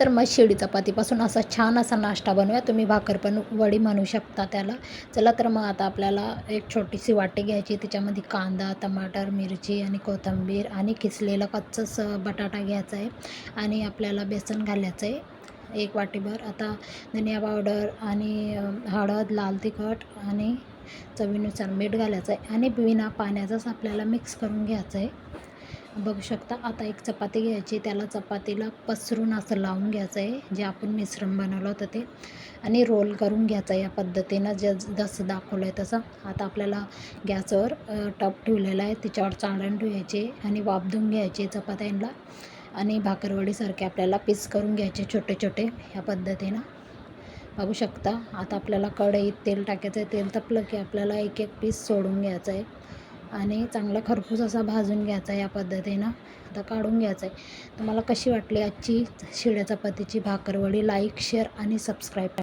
तर मग शिडी चपातीपासून असा छान असा नाश्ता बनवूया. तुम्ही भाकर पण वडी म्हणू शकता त्याला. चला तर मग आता आपल्याला एक छोटीशी वाटी घ्यायची. त्याच्यामध्ये कांदा टमाटर मिरची आणि कोथिंबीर आणि किसलेला कच्चाच बटाटा घ्यायचा आहे. आणि आपल्याला बेसन घालायचं आहे. एक वाटीभर. आता धनिया पावडर आणि हळद लाल तिखट आणि चवीनुसार मीठ घालायचं आहे. आणि बिना पाण्याचाच आपल्याला मिक्स करून घ्यायचं आहे. बघू शकता. आता एक चपाती घ्यायची त्याला चपातीला पसरून असं लावून घ्यायचं आहे. जे आपण मिश्रण बनवलं होतं ते. आणि रोल करून घ्यायचं या पद्धतीनं. जे जसं दाखवलं आहे तसं. आता आपल्याला गॅसवर टप ठेवलेला आहे. त्याच्यावर चाळण ठेवायचे आणि वाफ घ्यायचे चपात्यांना. आणि भाकरवडीसारखे आपल्याला पीस करून घ्यायचे छोटे छोटे ह्या पद्धतीनं. बघू शकता. आता आपल्याला कढईत तेल टाकायचं आहे. तेल तपलं की आपल्याला एक एक पीस सोडून घ्यायचं आहे. आणि चांगला खरपूस असा भाजून घ्यायचा या पद्धतीनं. आता काढून घ्यायचा आहे तुम्हाला कशी वाटली आजची शिळ्या चपातीची भाकरवडी लाईक शेअर आणि सबस्क्राईब